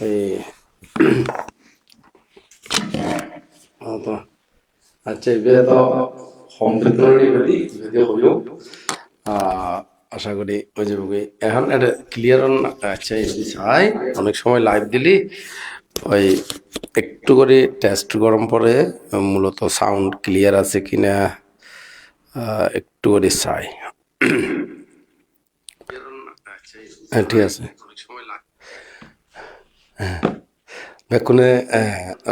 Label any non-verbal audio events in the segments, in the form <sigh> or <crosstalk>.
এই অঁ তো আচ্ছা আশা করি ওই যে এখন এটা ক্লিয়ার আচ্ছা চাই অনেক সময় লাইভ দিলি। ওই একটু করে টেস্ট গরম পরে মূলত সাউন্ড ক্লিয়ার আছে কিনা একটু করে চাই। হ্যাঁ ঠিক আছে। বেকুনে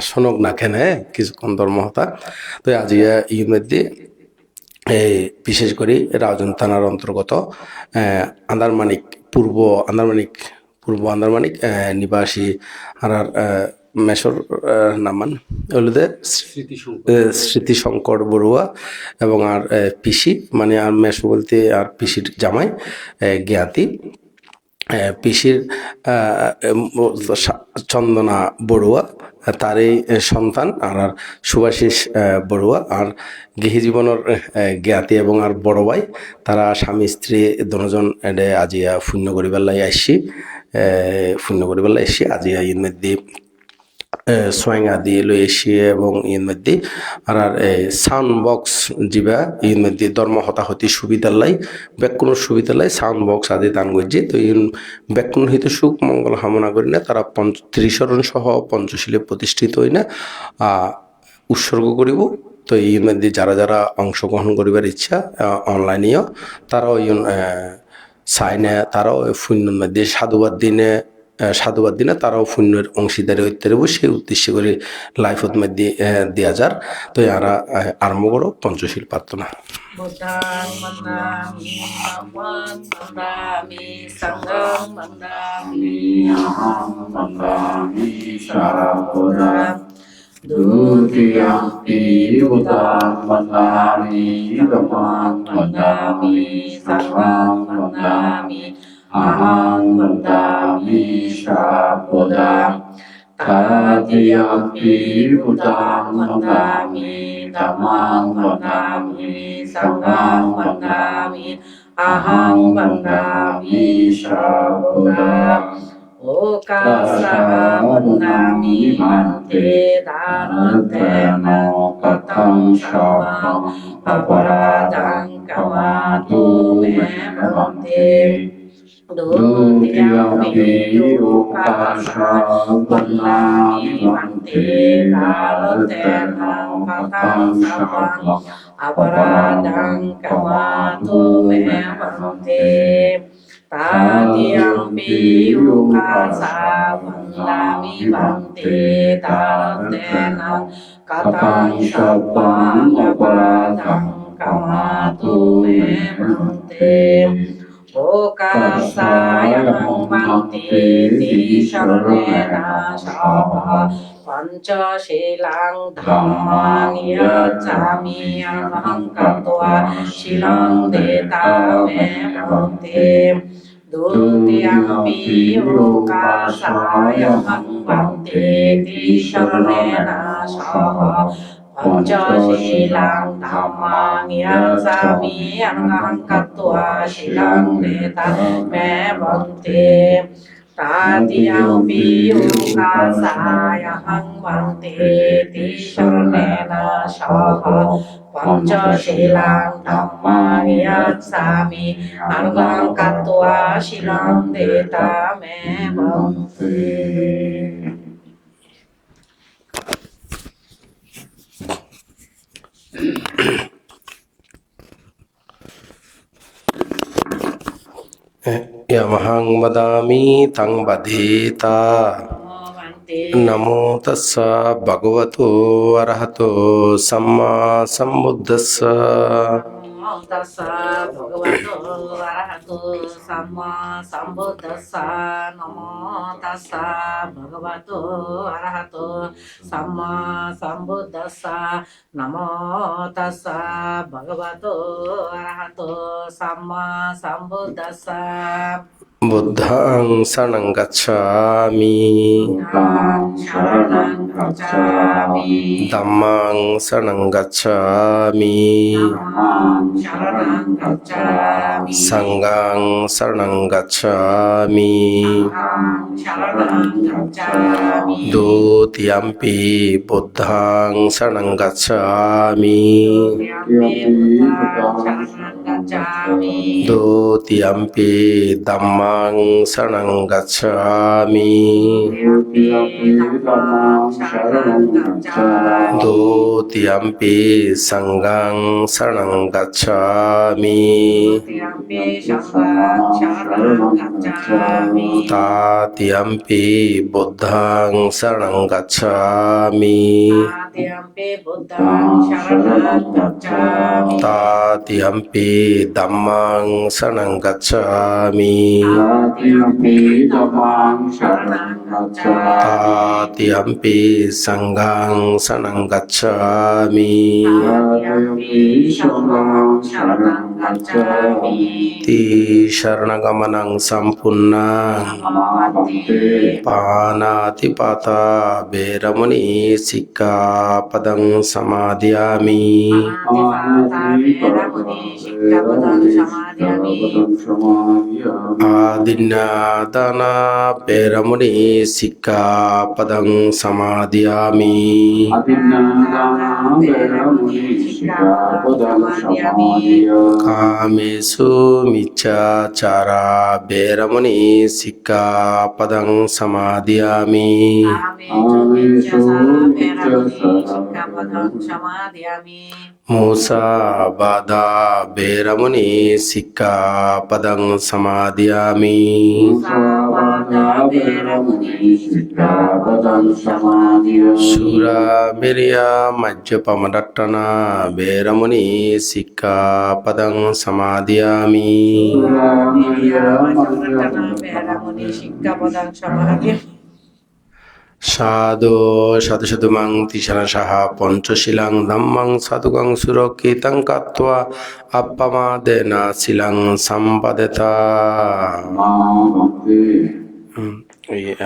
শোনক না কেনে কিছুক্ষণ ধর্ম হতা। তো আজি মধ্যে এই বিশেষ করে রাজন থানার অন্তর্গত আন্দারমানিক পূর্ব আন্দারমানিক পূর্ব আন্দারমানিক নিবাসী আর মেশর নামান ওগুলোতে স্মৃতি শঙ্কর বড়ুয়া এবং আর পিসি মানে আর মেশো বলতে আর পিসির জামাই জ্ঞাতি। পিসির চন্দনা বড়ুয়া, তারই সন্তান আর আর সুভাষিস বড়ুয়া আর গৃহী জীবনের জ্ঞাতি এবং আর বড় ভাই। তারা স্বামী, স্ত্রী দুজন আজিয়া শূন্য করিবার লাই আসছি শূন্য করিবার লাই আসছি আজিয়া ইন মধ্যে সোয়াং আদি লই এসি এবং ইন মধ্যে। আর সাউন্ড বক্স যিবা ইন মধ্যে ধর্ম হতাহতি সুবিধার লাই ব্যাকুণ সুবিধার লাই সাউন্ড বক্স আদি দান করছে। তো ইন ব্যাকুণ হিত সুখ, মঙ্গল কামনা করি না, তারা পঞ্চ ত্রিশরণ সহ পঞ্চশীলে প্রতিষ্ঠিত হই না। উৎসর্গ করিব। তো এই মধ্যে যারা যারা অংশগ্রহণ করিবার ইচ্ছা অনলাইনেও তারাও ইন সাইনে, তারাও শূন্যর মধ্যে সাধুবাদ দিনে সাধুবাদ দিনে তারাও শূন্যের অংশীদারি হইতে পারব। সেই উদ্দেশ্যে করে মধ্যে আহ, দেয়া যার। তো এরা আরম্ভ করো পঞ্চশীল প্রার্থনা। อาหังวตามิชาปดังคาติยปิปุตังวันตามิธรรมังวันตามิสังฆังวันตามิอาหังวันตามิชาปดังโอกาสสาวันนามิมันเตดานเตโนกตังชาวภะวราจังกวาตุเมมะเต ดุติยาวิยุปัสสาวันลามิวันติกาลเตนังปะตังสวังอปราดังกวาตุเมวันติตาติยังปิยุปัสสาวันลามิบังเตตาลเตนังกตังสัพพังอปราดังกวาตุเมวันติ Buddhang mandami, Dhammang mandami, Sanghang mandami, Aham mandami, Sarabodam. Dutiyampi Buddhang Mandami Dhammang Mandami Sanghang Mandami Ahang Mandami Shabodam Tatiyampi Buddhang Mandami Dhammang Mandami Sanghang Mandami Ahang Mandami Shabodam Okasa mandami mante dhanatena katang shabang aparadang kamatu me mante Dutiyampi ukasa mandami mante dhanatena ปัญจศีลังธรรมังยาสามียังอังกัตตัวศีลังเนตาแม้บังเตตาติยมปิยุกาสายังวังเตติชรเนนาชาภาปัญจศีลังธรรมานิยัสสามีอนุกังกัตวาชิลังเดตาเมวังเต <coughs> යමහං වදාමි තං බදේතා නමෝ තස්ස භගවතු අරහතෝ සම්මා සම්බුද්දස්ස. দ্বিতীয়ম্পি বুদ্ধাং শরণং গচ্ছামি Yampi Buddham Sharanam Gacchami দ্বিতীয়ম্পি ধম্মাং শরণং গচ্ছামি Yampi Dhammam Sharanam Gacchami দ্বিতীয়ম্পি সংঘাং শরণং গচ্ছামি Yampi Shangham Sharanam Gacchami তাতিয়াম্পি বুদ্ধাং শরণং গচ্ছামি gacchami. Duti ampi dhammaṃ saraṇaṃ gacchami. Duti ampi saṅghaṃ saraṇaṃ Ta tiampi ampi buddhaṃ saraṇaṃ gacchami. Tati ampi সংঘাং শরণং গচ্ছামি Tatiampi sanggang sanang gacami Ti sarana gamanang sampunna Panati pata beramuni sikka padang samadhyami. Adinyadana beramuni సిక్ఖాపదం సమాధ్యామి కామేశు మిచ్చాచారా బేరముని సిక్ఖాపదం సమాధ్యామి মুসাবাদা বেরমণি শিক্ষাপদং সমাদিয়ামি সুরামিরিয়া মজ্জপমডট্টনা বেরমণি শিক্ষাপদং সমাদিয়ামি শিক্ষাপদাং সমাধি সাধু সাধু সাধু মাং তিসানা সাহা, পঞ্চশিলাং ধম্মাং সাধুগং সুরক্ষিতং কাত্বা, আপ্পামাদেনা শিলাং সম্পাদেতা।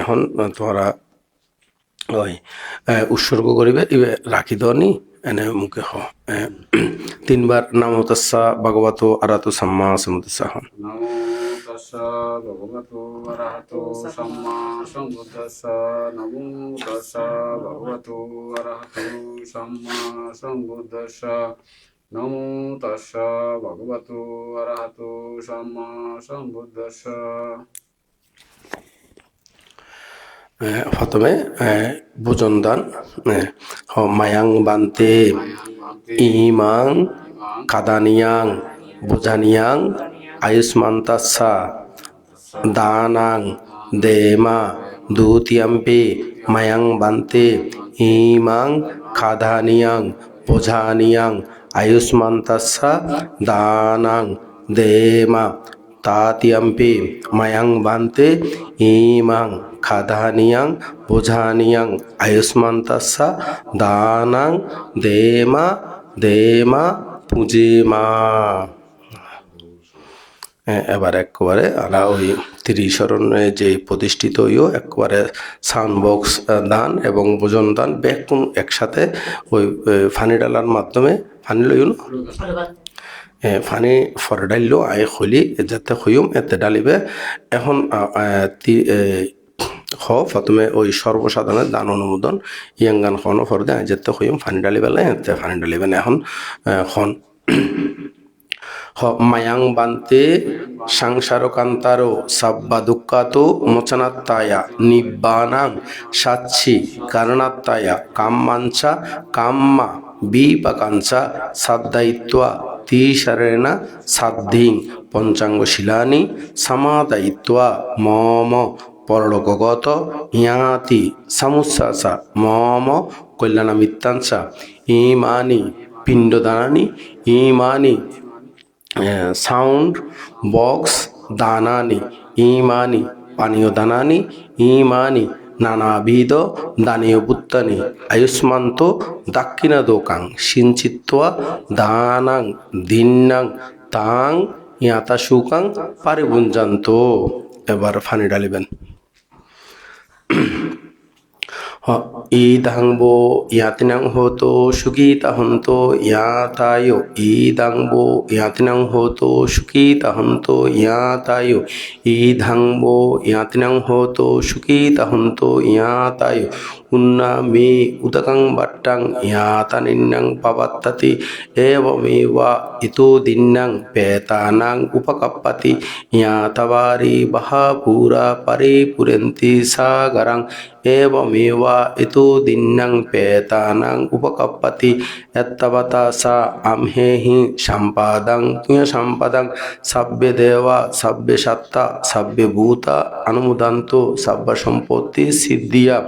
এখন তোমরা ওই উৎসর্গ করিবে, ইবে রাখি দনি এনে মুখে হ তিনবার নাম তস্সা ভগবত আরাতু সম্মা সমুদ্রসা তস্সা ভগবতো অরহতো সম্মা নমো তস্সা ভগবতো অরহতো সম্মা সম্বুদ্ধস্সা নমো তস্সা ভগবতো অরহতো সম্মা সম্বুদ্ধস্সা এ, প্রথমে ভোজন দান মায়াং বান্তে ইমাং কাদানিয়াং বুঝানিয়াং আয়ুষ্মান্তাসা দানাং, দেমা, দুতিয়াম্পে, মায়াং বান্তে, ইমাং খাদানিয়াং বোঝানিয়াং আয়ুষ্মান্তাসা দানাং, দেমা, তাতিয়াম্পে, মায়াং বান্তে, ইমাং খাদানিয়াং বোঝানিয়াং আয়ুষ্মান্তাসা দানাং, দেমা দেমা, পুজেমা। এবার একবারে আমরা ওই ত্রিশরণে যে প্রতিষ্ঠিত হইও একবারে সাউন্ড বক্স দান এবং ভোজন দান ব্যাকুন একসাথে ওই ফানি ডালার মাধ্যমে ফানি এ, ফানি ফর ডাইলো আই খলি যাতে হইম এতে ডালিবে। এখন খ প্রথমে ওই সর্বসাধারণের দান অনুমোদন ইয়াঙ্গান খন ফর দে যেতে হইম ফানি ডালিবেলে এতে ফানি ডালিবেন এখন খন। হ মায়াং বান্তে সংসারকান্তারো সাব্বা দুঃখাতো মোচনাত্তায়া নিব্বানাং সাচ্ছি কারণাত্তায়া কাম্মাঞ্চা কাম্মা বিপাকাঞ্চা সাদ্দায়িত্বা তিসারেণ সাদ্ধিং পঞ্চাঙ্গ শিলানি সমাদায়িত্বা মম পরলোকগত ইয়াতি সমুচ্ছাসা মম কল্যাণমিত্তাঞ্চা ইমানি পিণ্ডদানানি ইমানি সাউন্ড বক্স দানানি, ইমানি, পানীয় দানানি, ইমানি, নানাবিধ দানীয় বুত্তানি আয়ুষ্মান্ত দাক্ষিণা দোকাং সিঞ্চিত্বা দানাং, দিন্নাং, তাং ইয়াতা সুকাং পারিভুঞ্জান্ত। এবার ফানি ডালিবেন <clears throat> ইদাংবো ইয়াতিনাং হতো সুগীতা হন্ত ইয়াতায় ইদাংবো ইয়াতিনাং হতো সুগীতা হন্ত ইয়াতায় ইধাংবো ইয়াতিনাং হতো උන්නා මේ උදකං බට්ටං යාතනින්නම් පවත්තති. ඒව මේවා ඊතෝ දින්නම් පේතානං උපකප්පති. යාතවාරී බහාපූරා පරිපුරෙන්ති සාගරං. ඒව මේවා ඊතෝ දින්නම් පේතානං උපකප්පති. ඇත්තවතසා අම්හෙහි සම්පාදං ය සම්පදං සබ්බ දේවා සබ්බ සත්තා සබ්බ භූතා අනුමුදන්තෝ සබ්බ සම්පෝත්ති සිද්ධියා.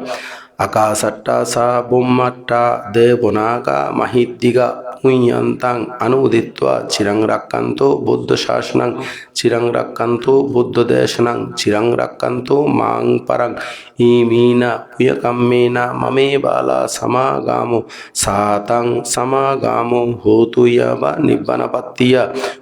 අකාසට්ටා සා බුම්මට්ටා දේපුනාකා මහිද්දිග මුඤ්ඤන්තං අනුදිත්වා චිරං රක්칸තෝ බුද්ධ ශාසනං චිරං රක්칸තෝ බුද්ධ දේශනං චිරං රක්칸තෝ මාං පරං ඊමීන පුය කම්මේන මමේ බාලා සමාගාමෝ සාතං සමාගාමෝ හෝතු යව නිබ්බනපත්තිය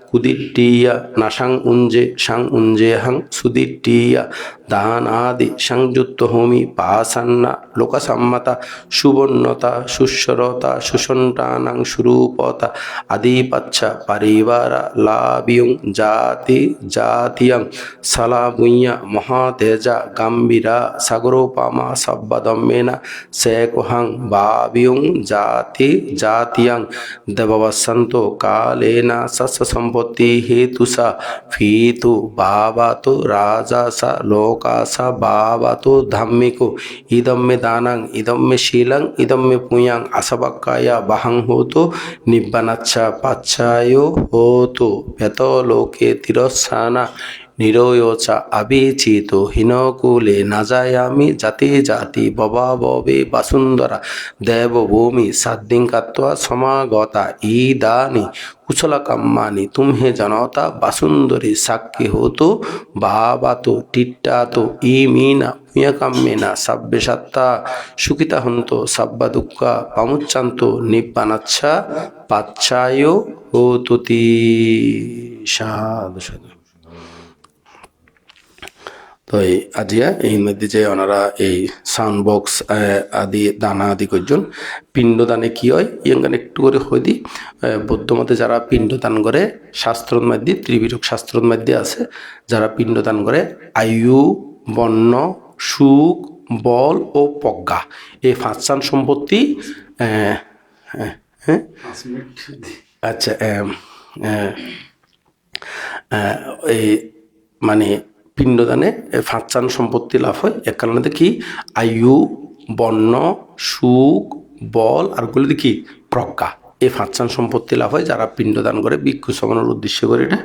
কুদিট্টিয়া নাসাং উঞ্জে সাং উঞ্জে হং সুদিট্টিয়া দানাদি সংযুক্ত হোমি পাসান্না লোকসম্মতা সুবর্ণতা সুস্বরতা সুসন্তানাং সুরূপতা আদিপাচ্ছা পরিবার লাভিয়ং জাতি জাতিয়াং সালাবুইয়া মহাতেজা গম্ভীরা সাগরোপামা সব্বদম্মেনা সেকোহং ভাবিয়ং জাতি জাতিয়াং দেববসন্ত কালেনা সস্য সম্পত্তি হেতুসা ফিতু বাবাতো রাজাসা লোকাসা বাবাতো ধাম্মিকো ইদম্মে দানাং ইদম্মে শীলং ইদম্মে পুয়াং আশাবাক্কায়া বাহাং হতো নিব্বানাচ্ছা পাচ্ছায় হতো বেত লোকে তিরস্বানা নিরয়োচ আবিচিত হীনকুলে না যায়ামি জাতি জাতি ববা ববে বাসুন্দরা দেবভূমি সাদ্দিং কাত্বা সমাগতা ইদানি কুশলকাম্মানি তুমহে জনতা বাসুন্দরী সাক্ষী হতো বাবাতো টিট্টাতো ইমিনা পুয়কাম্যেনা সাব্যে সত্তা সুখিতা হন্ত সাব্বা দুঃখা পামুচ্চান্ত নিব্বানাচ্ছা পাচ্ছায় হতুতি সাধু সাধু তো এই আজিয়া এই মধ্যে যে ওনারা এই সাউন্ড বক্স আদি দানা আদি করছেন পিণ্ডদানে কি হয় ইয়াঙ্গান একটু করে হই দি বৌদ্ধমতে যারা পিণ্ডদান করে শাস্ত্রর মধ্যে ত্রিবিরক শাস্ত্রর মধ্যে আছে যারা পিণ্ডদান করে আয়ু বর্ণ সুখ বল ও প্রজ্ঞা এই পাঁচসান সম্পত্তি হ্যাঁ আচ্ছা এই মানে পিণ্ডদানে ফাঁচান সম্পত্তি লাভ হয়। এক কারণে কি আয়ু বর্ণ সুখ বল আরগুলো কি প্রজ্ঞা। এই ফাঁচান সম্পত্তি লাভ হয় যারা পিণ্ডদান করে ভিক্ষু সমানোর উদ্দেশ্য করে এটা।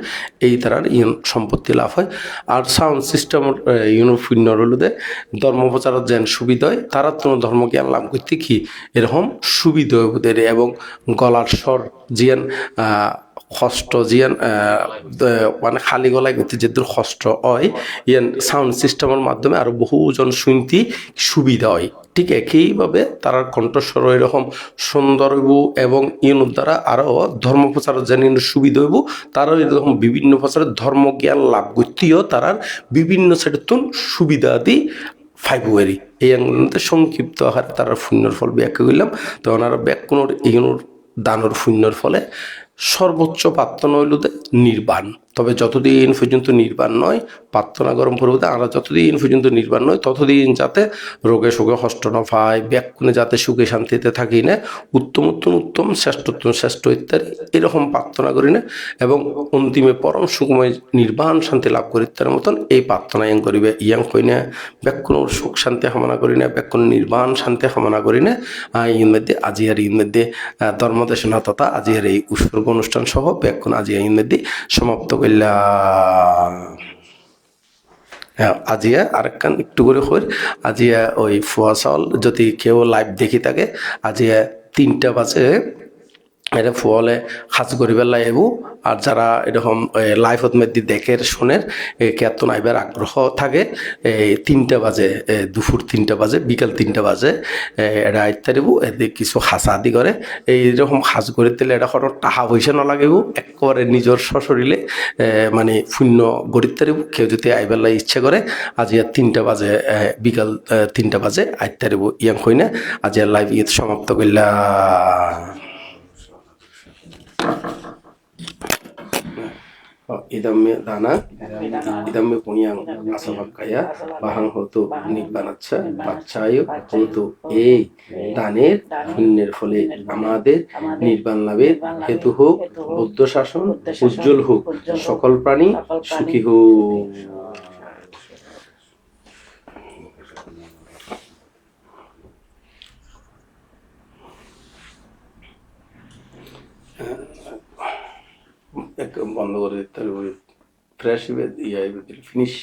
এই তারার সম্পত্তি লাভ হয়। আর সাউন্ড সিস্টেম ইউনো শূন্য হলুদে ধর্ম যেন সুবিধা হয় তারা তো ধর্মজ্ঞান লাভ করতে কি এরকম সুবিধা ওদের এবং গলার স্বর আহ, কষ্ট দ- মানে খালি গলায় গতি যে দূর কষ্ট হয় ইয়ান সাউন্ড সিস্টেমের মাধ্যমে আরও বহুজন শুনতে সুবিধা হয়। ঠিক একইভাবে তার কণ্ঠস্বর এরকম সুন্দর হইব এবং ইন দ্বারা আরও ধর্ম প্রচারের যেন ইন সুবিধা হইব তারাও এরকম বিভিন্ন প্রচারের ধর্ম জ্ঞান লাভ করতেও তারার বিভিন্ন সাইডের সুবিধা দি ফাইবুয়ারি এই আঙ্গুলতে সংক্ষিপ্ত আকারে তারা শূন্যর ফল ব্যাখ্যা করলাম তো ওনারা ব্যাকুণর এইগুলোর দানর শূন্যর ফলে সর্বোচ্চ প্রাপ্ত হইল নির্বাণ। তবে যতদিন পর্যন্ত নির্বাণ নয়, প্রার্থনা গরম করব আমরা যতদিন পর্যন্ত নির্বাণ নয়, ততদিন যাতে রোগে সুখে হষ্ট না পায় ব্যাকুণে যাতে সুখে শান্তিতে থাকি না, উত্তম উত্তম উত্তম শ্রেষ্ঠোত্তম শ্রেষ্ঠ ইত্যাদি এরকম প্রার্থনা করি না এবং অন্তিমে পরম সুখময় নির্বাণ শান্তি লাভ করি তার মতন এই প্রার্থনা ইয়াং করিবে, ইয়াং কই না ব্যাকুণ সুখ শান্তি কামনা করি না ব্যাকুণ নির্বাণ শান্তি কামনা করি না। ইন মধ্যে আজিয়ার ইন মধ্যে ধর্মদেশনা তথা আজিয়ার এই উৎসর্গ অনুষ্ঠান সহ ব্যাকুণ আজিয়া ইন মধ্যে সমাপ্ত করলাম হ্যাঁ আজিয়া, আরেকখান একটু করে হই আজিয়া ওই ফুয়া চাউল যদি কেউ লাইভ দেখি থাকে, আজিয়া তিনটা বাজে এটা ফুয়ালে সাজ করি পেলাই এবু আর যারা এরকম লাইফত মেদি দেখের শোনের কেতন আইবার আগ্রহ থাকে এই তিনটা বাজে দুপুর তিনটা বাজে, বিকাল তিনটা বাজে এটা আইতে দেবো এদের কিছু হাসা আদি করে এইরকম সাজ করে দিলে এটা কোনো টাহা পয়সা নালাগেবো একেবারে নিজের সশরীরে মানে শূন্য গড়িতে দেবো কেউ যদি আইবার লাই ইচ্ছে করে, আজি আর তিনটা বাজে বিকাল তিনটা বাজে আইতে দেবো ইয়াং হই না আজি লাইভ ইয়ে সমাপ্ত করলা idamme dana. Idamme punyang asabakaya bahang হতো নিব্বানাচ্ছা বাচ্চায় হতো এই দানের পুণ্যের ফলে আমাদের নির্বাণ লাভের হেতু হোক বৌদ্ধ শাসন উজ্জ্বল হোক সকল প্রাণী সুখী হোক এক বন্ধ করে দিতে হবে ফ্রেশ ইয়ে ফিনিশ